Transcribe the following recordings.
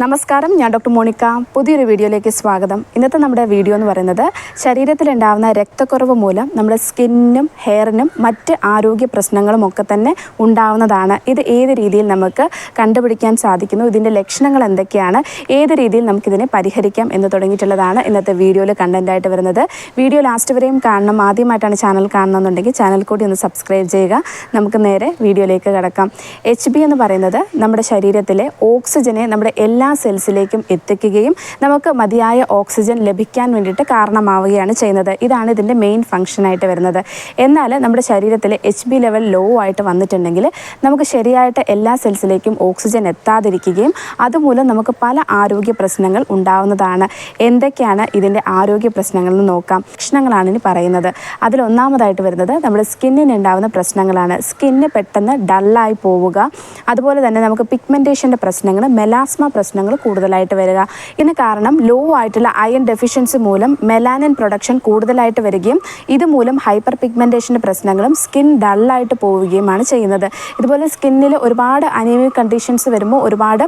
നമസ്കാരം ഞാൻ doctor Monica. പുതിയൊരു വീഡിയോയിലേക്ക് സ്വാഗതം. ഇന്നത്തെ നമ്മുടെ വീഡിയോ എന്ന് പറയുന്നത് ശരീരത്തിലുണ്ടാകുന്ന രക്തക്കുറവ് മൂലം നമ്മുടെ സ്കിന്നിനും ഹെയറിനും മറ്റ് ആരോഗ്യ പ്രശ്നങ്ങളും ഒക്കെ തന്നെ ഉണ്ടാവുന്നതാണ്. ഇത് ഏത് രീതിയിൽ നമുക്ക് കണ്ടുപിടിക്കാൻ സാധിക്കുന്നു? ഇതിന്റെ ലക്ഷണങ്ങൾ എന്തൊക്കെയാണ്? ഏത് രീതിയിൽ നമുക്കിതിനെ പരിഹരിക്കാം എന്ന് തുടങ്ങിയിട്ടുള്ളതാണ് ഇന്നത്തെ വീഡിയോയിൽ കണ്ടന്റായിട്ട് വരുന്നത്. വീഡിയോ ലാസ്റ്റ് വരെയും കാണണം. ആദ്യമായിട്ടാണ് ചാനൽ കാണണമെന്നുണ്ടെങ്കിൽ ചാനൽ കൂടി ഒന്ന് സബ്സ്ക്രൈബ് ചെയ്യുക. നമുക്ക് നേരെ വീഡിയോയിലേക്ക് കിടക്കാം. എച്ച് എന്ന് പറയുന്നത് നമ്മുടെ ശരീരത്തിലെ ഓക്സിജനെ നമ്മുടെ എല്ലാ സെൽസിലേക്കും എത്തിക്കുകയും നമുക്ക് മതിയായ ഓക്സിജൻ ലഭിക്കാൻ വേണ്ടിയിട്ട് കാരണമാവുകയാണ് ചെയ്യുന്നത്. ഇതാണ് ഇതിന്റെ മെയിൻ ഫംഗ്ഷനായിട്ട് വരുന്നത്. എന്നാൽ നമ്മുടെ ശരീരത്തിലെ എച്ച് ബി ലെവൽ ലോ ആയിട്ട് വന്നിട്ടുണ്ടെങ്കിൽ നമുക്ക് ശരിയായിട്ട് എല്ലാ സെൽസിലേക്കും ഓക്സിജൻ എത്താതിരിക്കുകയും അതുമൂലം നമുക്ക് പല ആരോഗ്യ പ്രശ്നങ്ങൾ ഉണ്ടാവുന്നതാണ്. എന്തൊക്കെയാണ് ഇതിന്റെ ആരോഗ്യ പ്രശ്നങ്ങൾ എന്ന് നോക്കാം. ലക്ഷണങ്ങളാണ് ഇനി പറയുന്നത്. അതിലൊന്നാമതായിട്ട് വരുന്നത് നമ്മുടെ സ്കിന്നിന് ഉണ്ടാവുന്ന പ്രശ്നങ്ങളാണ്. സ്കിന്ന് പെട്ടെന്ന് ഡള്ളായി പോവുക. അതുപോലെ തന്നെ നമുക്ക് പിഗ്മെന്റേഷന്റെ പ്രശ്നങ്ങൾ മെലാസ്മ പ്രശ്നങ്ങൾ കൂടുതലായിട്ട് വരിക. ഇതിന് കാരണം ലോ ആയിട്ടുള്ള അയൺ ഡെഫിഷ്യൻസി മൂലം മെലാനിൻ പ്രൊഡക്ഷൻ കൂടുതലായിട്ട് വരികയും ഇതുമൂലം ഹൈപ്പർ പിഗ്മെന്റേഷന്റെ പ്രശ്നങ്ങളും സ്കിൻ ഡള്ളായിട്ട് പോവുകയുമാണ് ചെയ്യുന്നത്. ഇതുപോലെ സ്കിന്നിൽ ഒരുപാട് അനീമിക് കണ്ടീഷൻസ് വരുമ്പോൾ ഒരുപാട്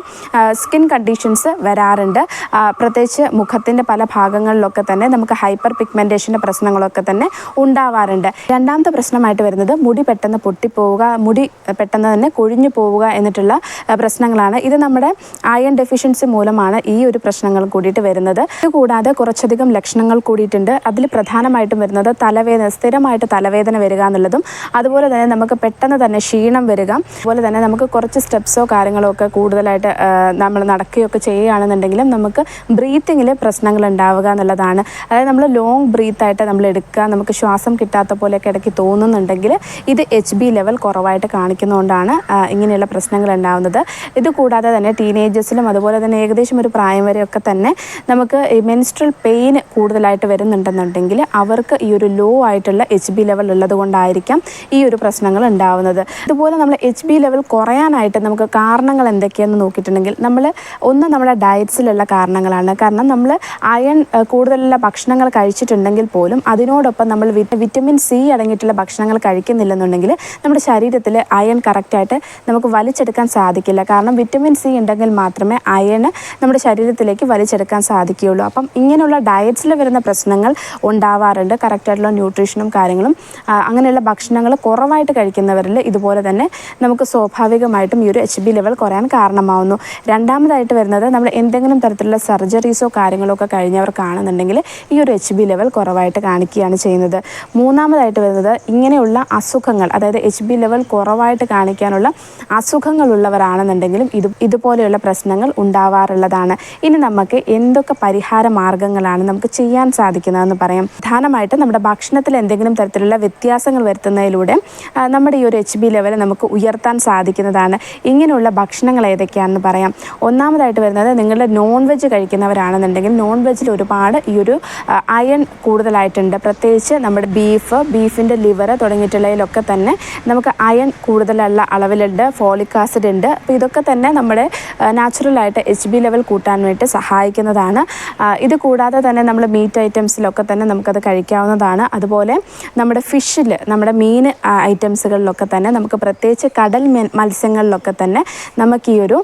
സ്കിൻ കണ്ടീഷൻസ് വരാറുണ്ട്. പ്രത്യേകിച്ച് മുഖത്തിന്റെ പല ഭാഗങ്ങളിലൊക്കെ തന്നെ നമുക്ക് ഹൈപ്പർ പിഗ്മെന്റേഷന്റെ പ്രശ്നങ്ങളൊക്കെ തന്നെ ഉണ്ടാവാറുണ്ട്. രണ്ടാമത്തെ പ്രശ്നമായിട്ട് വരുന്നത് മുടി പെട്ടെന്ന് പൊട്ടിപ്പോവുക മുടി പെട്ടെന്ന് തന്നെ കൊഴിഞ്ഞു പോവുക എന്നിട്ടുള്ള പ്രശ്നങ്ങളാണ്. ഇത് നമ്മുടെ അയൺ ഡെഫിഷ്യൻസി മൂലമാണ് ഈ ഒരു പ്രശ്നങ്ങൾ കൂടിയിട്ട് വരുന്നത്. കൂടാതെ കുറച്ചധികം ലക്ഷണങ്ങൾ കൂടിയിട്ടുണ്ട്. അതിൽ പ്രധാനമായിട്ടും വരുന്നത് തലവേദന സ്ഥിരമായിട്ട് തലവേദന വരിക എന്നുള്ളതും അതുപോലെ തന്നെ നമുക്ക് പെട്ടെന്ന് തന്നെ ക്ഷീണം വരിക അതുപോലെ തന്നെ നമുക്ക് കുറച്ച് സ്റ്റെപ്സോ കാര്യങ്ങളോ ഒക്കെ കൂടുതലായിട്ട് നമ്മൾ നടക്കുകയൊക്കെ ചെയ്യുകയാണെന്നുണ്ടെങ്കിലും നമുക്ക് ബ്രീത്തിങ്ങിൽ പ്രശ്നങ്ങൾ ഉണ്ടാവുക എന്നുള്ളതാണ്. അതായത് നമ്മൾ ലോങ് ബ്രീത്തായിട്ട് നമ്മൾ എടുക്കുക നമുക്ക് ശ്വാസം കിട്ടാത്ത പോലെയൊക്കെ ഇടയ്ക്ക് തോന്നുന്നുണ്ടെങ്കിൽ ഇത് എച്ച് ബി ലെവൽ കുറവായിട്ട് കാണിക്കുന്നതുകൊണ്ടാണ് ഇങ്ങനെയുള്ള പ്രശ്നങ്ങൾ ഉണ്ടാവുന്നത്. ഇത് കൂടാതെ തന്നെ ടീനേജേഴ്സിലും അതുപോലെ തന്നെ ഏകദേശം ഒരു പ്രായം വരെയൊക്കെ തന്നെ നമുക്ക് മെൻസ്ട്രൽ പെയിൻ കൂടുതലായിട്ട് വരുന്നുണ്ടെന്നുണ്ടെങ്കിൽ അവർക്ക് ഈ ഒരു ലോ ആയിട്ടുള്ള എച്ച് ബി ലെവൽ ഉള്ളത് കൊണ്ടായിരിക്കാം ഈ ഒരു പ്രശ്നങ്ങൾ ഉണ്ടാവുന്നത്. അതുപോലെ നമ്മൾ എച്ച് ബി ലെവൽ കുറയാനായിട്ട് നമുക്ക് കാരണങ്ങൾ എന്തൊക്കെയാണെന്ന് നോക്കിയിട്ടുണ്ടെങ്കിൽ നമ്മൾ ഒന്ന് നമ്മുടെ ഡയറ്റ്സിലുള്ള കാരണങ്ങളാണ്. കാരണം നമ്മൾ അയൺ കൂടുതലുള്ള ഭക്ഷണങ്ങൾ കഴിച്ചിട്ടുണ്ടെങ്കിൽ പോലും അതിനോടൊപ്പം നമ്മൾ വിറ്റ- വിറ്റമിൻ സി അടങ്ങിയിട്ടുള്ള ഭക്ഷണങ്ങൾ കഴിക്കുന്നില്ലെന്നുണ്ടെങ്കിൽ നമ്മുടെ ശരീരത്തിൽ അയൺ കറക്റ്റായിട്ട് നമുക്ക് വലിച്ചെടുക്കാൻ സാധിക്കില്ല. കാരണം വിറ്റമിൻ സി ഉണ്ടെങ്കിൽ മാത്രമേ അയൺ നമ്മുടെ ശരീരത്തിലേക്ക് വലിച്ചെടുക്കാൻ സാധിക്കുകയുള്ളൂ. അപ്പം ഇങ്ങനെയുള്ള ഡയറ്റ്സിൽ വരുന്ന പ്രശ്നങ്ങൾ ഉണ്ടാവാറുണ്ട്. കറക്റ്റായിട്ടുള്ള ന്യൂട്രീഷനും കാര്യങ്ങളും അങ്ങനെയുള്ള ഭക്ഷണങ്ങൾ കുറവായിട്ട് കഴിക്കുന്നവരിൽ ഇതുപോലെ തന്നെ നമുക്ക് സ്വാഭാവികമായിട്ടും ഈ ഒരു എച്ച് ബി ലെവൽ കുറയാൻ കാരണമാവുന്നു. രണ്ടാമതായിട്ട് വരുന്നത് നമ്മൾ എന്തെങ്കിലും തരത്തിലുള്ള സർജറീസോ കാര്യങ്ങളോ ഒക്കെ കഴിഞ്ഞവർക്കാണെന്നുണ്ടെങ്കിൽ ഈ ഒരു എച്ച് ബി ലെവൽ കുറവായിട്ട് കാണിക്കുകയാണ് ചെയ്യുന്നത്. മൂന്നാമതായിട്ട് വരുന്നത് ഇങ്ങനെയുള്ള അസുഖങ്ങൾ അതായത് എച്ച് ബി ലെവൽ കുറവായിട്ട് കാണിക്കാനുള്ള അസുഖങ്ങളുള്ളവരാണെന്നുണ്ടെങ്കിലും ഇത് ഇതുപോലെയുള്ള പ്രശ്നങ്ങൾ ഉണ്ടാവാറുള്ളതാണ്. ഇനി നമുക്ക് എന്തൊക്കെ പരിഹാര മാർഗങ്ങളാണ് നമുക്ക് ചെയ്യാൻ സാധിക്കുന്നതെന്ന് പറയാം. പ്രധാനമായിട്ട് നമ്മുടെ ഭക്ഷണത്തിൽ എന്തെങ്കിലും തരത്തിലുള്ള വ്യത്യാസങ്ങൾ വരുത്തുന്നതിലൂടെ നമ്മുടെ ഈ ഒരു എച്ച് ബി ലെവൽ നമുക്ക് ഉയർത്താൻ സാധിക്കുന്നതാണ്. ഇങ്ങനെയുള്ള ഭക്ഷണങ്ങൾ ഏതൊക്കെയാണെന്ന് പറയാം. ഒന്നാമതായിട്ട് വരുന്നത് നിങ്ങളുടെ നോൺ വെജ് കഴിക്കുന്നവരാണെന്നുണ്ടെങ്കിൽ നോൺ വെജിൽ ഒരുപാട് ഈ ഒരു അയൺ കൂടുതലായിട്ടുണ്ട്. പ്രത്യേകിച്ച് നമ്മുടെ ബീഫ് ബീഫിന്റെ ലിവർ തുടങ്ങിയിട്ടുള്ളതിലൊക്കെ തന്നെ നമുക്ക് അയൺ കൂടുതലുള്ള അളവിലുണ്ട് ഫോളിക് ആസിഡ് ഉണ്ട്. അപ്പോൾ ഇതൊക്കെ തന്നെ നമ്മുടെ നാച്ചുറലായിട്ട് എച്ച് ബി ലെവൽ കൂട്ടാൻ വേണ്ടി സഹായിക്കുന്നതാണ്. ഇത് കൂടാതെ തന്നെ നമ്മൾ മീറ്റ് ഐറ്റംസിലൊക്കെ തന്നെ നമുക്കത് കഴിക്കാവുന്നതാണ്. അതുപോലെ നമ്മുടെ ഫിഷിൽ നമ്മുടെ മീൻ ഐറ്റംസുകളിലൊക്കെ തന്നെ നമുക്ക് പ്രത്യേകിച്ച് കടൽ മത്സ്യങ്ങളിലൊക്കെ തന്നെ നമുക്ക് ഈ ഒരു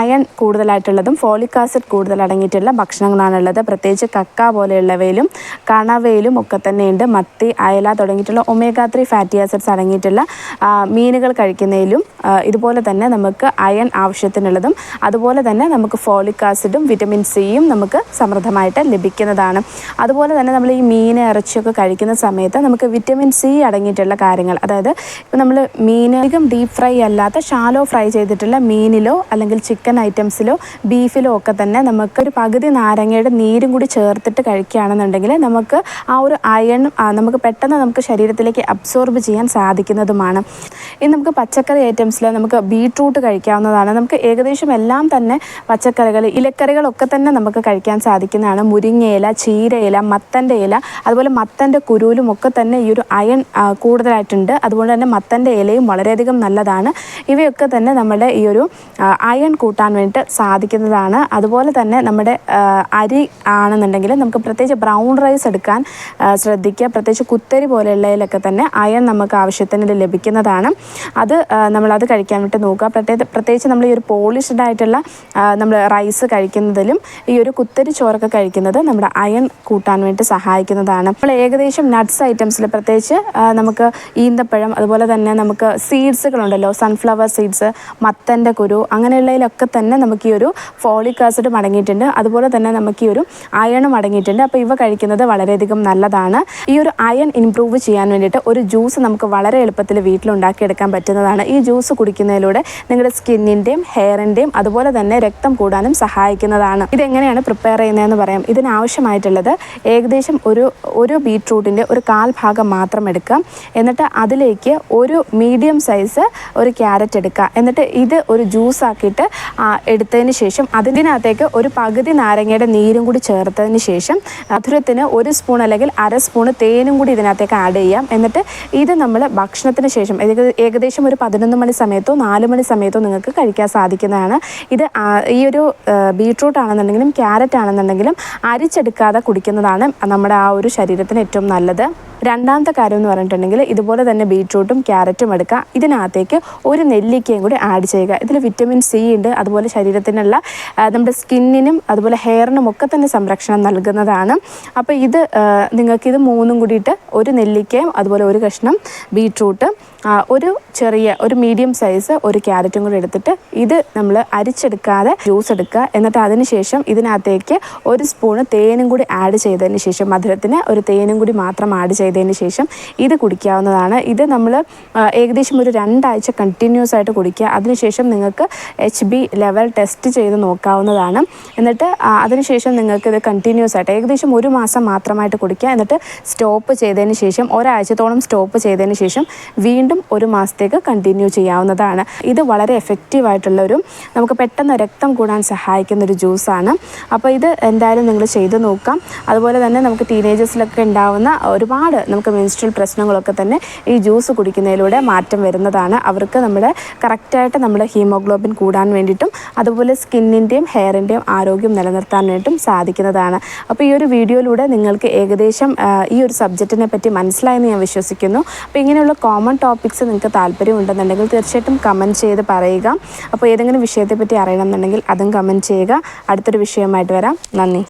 അയൺ കൂടുതലായിട്ടുള്ളതും ഫോളിക് ആസിഡ് കൂടുതൽ അടങ്ങിയിട്ടുള്ള ഭക്ഷണങ്ങളാണുള്ളത്. പ്രത്യേകിച്ച് കക്ക പോലെയുള്ളവയിലും കണവയിലും ഒക്കെ തന്നെയുണ്ട്. മത്തി അയല തുടങ്ങിയിട്ടുള്ള ഒമേഗ ത്രീ ഫാറ്റി ആസിഡ്സ് അടങ്ങിയിട്ടുള്ള മീനുകൾ കഴിക്കുന്നതിലും ഇതുപോലെ തന്നെ നമുക്ക് അയൺ ആവശ്യത്തിനുള്ളതും അതുപോലെ തന്നെ നമുക്ക് ഫോളിക് ആസിഡും വിറ്റമിൻ സിയും നമുക്ക് സമൃദ്ധമായിട്ട് ലഭിക്കുന്നതാണ്. അതുപോലെ തന്നെ നമ്മൾ ഈ മീൻ ഇറച്ചിയൊക്കെ കഴിക്കുന്ന സമയത്ത് നമുക്ക് വിറ്റമിൻ സി അടങ്ങിയിട്ടുള്ള കാര്യങ്ങൾ അതായത് ഇപ്പോൾ നമ്മൾ മീൻ അധികം ഡീപ്പ് ഫ്രൈ അല്ലാത്ത ഷാലോ ഫ്രൈ ചെയ്തിട്ടുള്ള മീനിലോ അല്ലെങ്കിൽ ചിക്കൻ ഐറ്റംസിലോ ബീഫിലോ ഒക്കെ തന്നെ നമുക്കൊരു പകുതി നാരങ്ങയുടെ നീരും കൂടി ചേർത്തിട്ട് കഴിക്കുകയാണെന്നുണ്ടെങ്കിൽ നമുക്ക് ആ ഒരു അയൺ നമുക്ക് പെട്ടെന്ന് നമുക്ക് ശരീരത്തിലേക്ക് അബ്സോർബ് ചെയ്യാൻ സാധിക്കുന്നതുമാണ്. ഇനി നമുക്ക് പച്ചക്കറി ഐറ്റംസിൽ നമുക്ക് ബീട്രൂട്ട് കഴിക്കാവുന്നതാണ്. നമുക്ക് ഏകദേശം എല്ലാം തന്നെ പച്ചക്കറികൾ ഇലക്കറികളൊക്കെ തന്നെ നമുക്ക് കഴിക്കാൻ സാധിക്കുന്നതാണ്. മുരിങ്ങയില ചീരയില മത്തന്റെ ഇല അതുപോലെ മത്തന്റെ കുരുവിലും ഒക്കെ തന്നെ ഈ ഒരു അയൺ കൂടുതലായിട്ടുണ്ട്. അതുകൊണ്ട് തന്നെ മത്തന്റെ ഇലയും വളരെയധികം നല്ലതാണ്. ഇവയൊക്കെ തന്നെ നമ്മുടെ ഈ ഒരു അയൺ കൂട്ടാൻ വേണ്ടിയിട്ട് സാധിക്കുന്നതാണ്. അതുപോലെ തന്നെ നമ്മുടെ അരി ആണെന്നുണ്ടെങ്കിൽ നമുക്ക് പ്രത്യേകിച്ച് ബ്രൗൺ റൈസ് എടുക്കാൻ ശ്രദ്ധിക്കുക. പ്രത്യേകിച്ച് കുത്തരി പോലെയുള്ളതിലൊക്കെ തന്നെ അയൺ നമുക്ക് ആവശ്യത്തിന് ലഭിക്കുന്നതാണ്. അത് നമ്മളത് കഴിക്കാൻ വേണ്ടി നോക്കുക. പ്രത്യേക പ്രത്യേകിച്ച് നമ്മൾ ഈ ഒരു പോളിഷ്ഡ് ആയിട്ടുള്ള നമ്മൾ റൈസ് കഴിക്കുന്നതിലും ഈ ഒരു കുത്തരി ചോറൊക്കെ കഴിക്കുന്നത് നമ്മുടെ അയൺ കൂട്ടാൻ വേണ്ടി സഹായിക്കുന്നതാണ്. നമ്മൾ ഏകദേശം നട്ട്സ് ഐറ്റംസിൽ പ്രത്യേകിച്ച് നമുക്ക് ഈന്തപ്പഴം അതുപോലെ തന്നെ നമുക്ക് സീഡ്സുകളുണ്ടല്ലോ സൺഫ്ലവർ സീഡ്സ് മത്തന്റെ കുരു അങ്ങനെയുള്ളതിലൊക്കെ തന്നെ നമുക്ക് ഈ ഒരു ഫോളിക് ആസിഡ് അടങ്ങിയിട്ടുണ്ട് അതുപോലെ തന്നെ നമുക്ക് ഈ ഒരു അയണും അടങ്ങിയിട്ടുണ്ട് അപ്പോൾ ഇവ കഴിക്കുന്നത് വളരെയധികം നല്ലതാണ്. ഈ ഒരു അയൺ ഇംപ്രൂവ് ചെയ്യാൻ വേണ്ടിയിട്ട് ഒരു ജ്യൂസ് നമുക്ക് വളരെ എളുപ്പത്തിൽ വീട്ടിലുണ്ടാക്കിയെടുക്കാൻ പറ്റുന്നതാണ്. ഈ ജ്യൂസ് കുടിക്കുന്നതിലൂടെ നിങ്ങളുടെ സ്കിന്നിന്റെയും ഹെയറിന്റെയും അതുപോലെ തന്നെ രക്തം കൂടാനും സഹായിക്കുന്നതാണ്. ഇതെങ്ങനെയാണ് പ്രിപ്പയർ ചെയ്യുന്നതെന്ന് പറയാം. ഇതിനാവശ്യമായിട്ടുള്ളത് ഏകദേശം ഒരു ഒരു ബീട്രൂട്ടിന്റെ ഒരു കാൽ ഭാഗം മാത്രം എടുക്കുക. എന്നിട്ട് അതിലേക്ക് ഒരു മീഡിയം സൈസ് ഒരു ക്യാരറ്റ് എടുക്കുക. എന്നിട്ട് ഇത് ഒരു ജ്യൂസ് ആക്കിയിട്ട് എടുത്തതിന് ശേഷം അതിനകത്തേക്ക് ഒരു പകുതി നാരങ്ങയുടെ നീരും കൂടി ചേർത്തതിന് ശേഷം മധുരത്തിന് ഒരു സ്പൂൺ അല്ലെങ്കിൽ അര സ്പൂൺ തേനും കൂടി ഇതിനകത്തേക്ക് ആഡ് ചെയ്യാം. എന്നിട്ട് ഇത് നമ്മൾ ഭക്ഷണത്തിന് ശേഷം ഏകദേശം ഒരു പതിനൊന്ന് മണി സമയത്തോ നാല് മണി സമയത്തോ നിങ്ങൾക്ക് കഴിക്കാൻ സാധിക്കുന്നതാണ്. ഇത് ഈ ഒരു ബീട്രൂട്ട് ആണെന്നുണ്ടെങ്കിലും ക്യാരറ്റ് ആണെന്നുണ്ടെങ്കിലും അരിച്ചെടുക്കാതെ കുടിക്കുന്നതാണ് നമ്മുടെ ആ ഒരു ശരീരത്തിന് ഏറ്റവും നല്ലത്. രണ്ടാമത്തെ കാര്യം എന്ന് പറഞ്ഞിട്ടുണ്ടെങ്കിൽ ഇതുപോലെ തന്നെ ബീട്രൂട്ടും ക്യാരറ്റും എടുക്കുക. ഇതിനകത്തേക്ക് ഒരു നെല്ലിക്കയും കൂടി ആഡ് ചെയ്യുക. ഇതിൽ വിറ്റമിൻ സി ഉണ്ട്. അതുപോലെ ശരീരത്തിനുള്ള നമ്മുടെ സ്കിന്നിനും അതുപോലെ ഹെയറിനും ഒക്കെ തന്നെ സംരക്ഷണം നൽകുന്നതാണ്. അപ്പോൾ ഇത് നിങ്ങൾക്ക് നിങ്ങൾക്കിത് മൂന്നും കൂടിയിട്ട് ഒരു നെല്ലിക്കയും അതുപോലെ ഒരു കഷ്ണം ബീട്രൂട്ട് ഒരു ചെറിയ ഒരു മീഡിയം സൈസ് ഒരു ക്യാരറ്റും കൂടി എടുത്തിട്ട് ഇത് നമ്മൾ അരിച്ചെടുക്കാതെ ജ്യൂസ് എടുക്കുക. എന്നിട്ട് അതിന് ശേഷം ഇതിനകത്തേക്ക് ഒരു സ്പൂണ് തേനും കൂടി ആഡ് ചെയ്തതിന് ശേഷം മധുരത്തിന് ഒരു തേനും കൂടി മാത്രം ആഡ് ചെയ്തതിന് ശേഷം ഇത് കുടിക്കാവുന്നതാണ്. ഇത് നമ്മൾ ഏകദേശം ഒരു രണ്ടാഴ്ച കണ്ടിന്യൂസ് ആയിട്ട് കുടിക്കുക. അതിനുശേഷം നിങ്ങൾക്ക് എച്ച് ബി ലെവൽ ടെസ്റ്റ് ചെയ്ത് നോക്കാവുന്നതാണ്. എന്നിട്ട് അതിനുശേഷം നിങ്ങൾക്ക് ഇത് കണ്ടിന്യൂസ് ആയിട്ട് ഏകദേശം ഒരു മാസം മാത്രമായിട്ട് കുടിക്കുക. എന്നിട്ട് സ്റ്റോപ്പ് ചെയ്തതിന് ശേഷം ഒരാഴ്ചത്തോളം സ്റ്റോപ്പ് ചെയ്തതിന് ശേഷം വീണ്ടും ഒരു മാസത്തേക്ക് കണ്ടിന്യൂ ചെയ്യാവുന്നതാണ്. ഇത് വളരെ എഫക്റ്റീവ് ആയിട്ടുള്ള ഒരു നമുക്ക് പെട്ടെന്ന് രക്തം കൂടാൻ സഹായിക്കുന്ന ഒരു ജ്യൂസാണ് അപ്പോൾ ഇത് എന്തായാലും നിങ്ങൾ ചെയ്ത് നോക്കാം. അതുപോലെ തന്നെ നമുക്ക് ടീനേജേഴ്സിലൊക്കെ ഉണ്ടാവുന്ന ഒരുപാട് നമുക്ക് മെൻസ്ട്രൽ പ്രശ്നങ്ങളൊക്കെ തന്നെ ഈ ജ്യൂസ് കുടിക്കുന്നതിലൂടെ മാറ്റം വരുന്നതാണ്. അവർക്ക് നമ്മുടെ കറക്റ്റായിട്ട് നമ്മുടെ ഹീമോഗ്ലോബിൻ കൂടാൻ വേണ്ടിയിട്ടും അതുപോലെ സ്കിന്നിന്റെയും ഹെയറിന്റെയും ആരോഗ്യം നിലനിർത്താൻ വേണ്ടിയിട്ടും സാധിക്കുന്നതാണ്. അപ്പോൾ ഈ ഒരു വീഡിയോയിലൂടെ നിങ്ങൾക്ക് ഏകദേശം ഈ ഒരു സബ്ജക്റ്റിനെ പറ്റി മനസ്സിലായെന്ന് ഞാൻ വിശ്വസിക്കുന്നു. അപ്പോൾ ഇങ്ങനെയുള്ള കോമൺ ടോപ്പിക്സ് നിങ്ങൾക്ക് താല്പര്യമുണ്ടെന്നുണ്ടെങ്കിൽ തീർച്ചയായിട്ടും കമന്റ് ചെയ്ത് പറയുക. അപ്പോൾ ഏതെങ്കിലും വിഷയത്തെപ്പറ്റി അറിയണമെന്നുണ്ടെങ്കിൽ അതും കമന്റ് ചെയ്യുക. അടുത്തൊരു വിഷയമായിട്ട് വരാം. നന്ദി.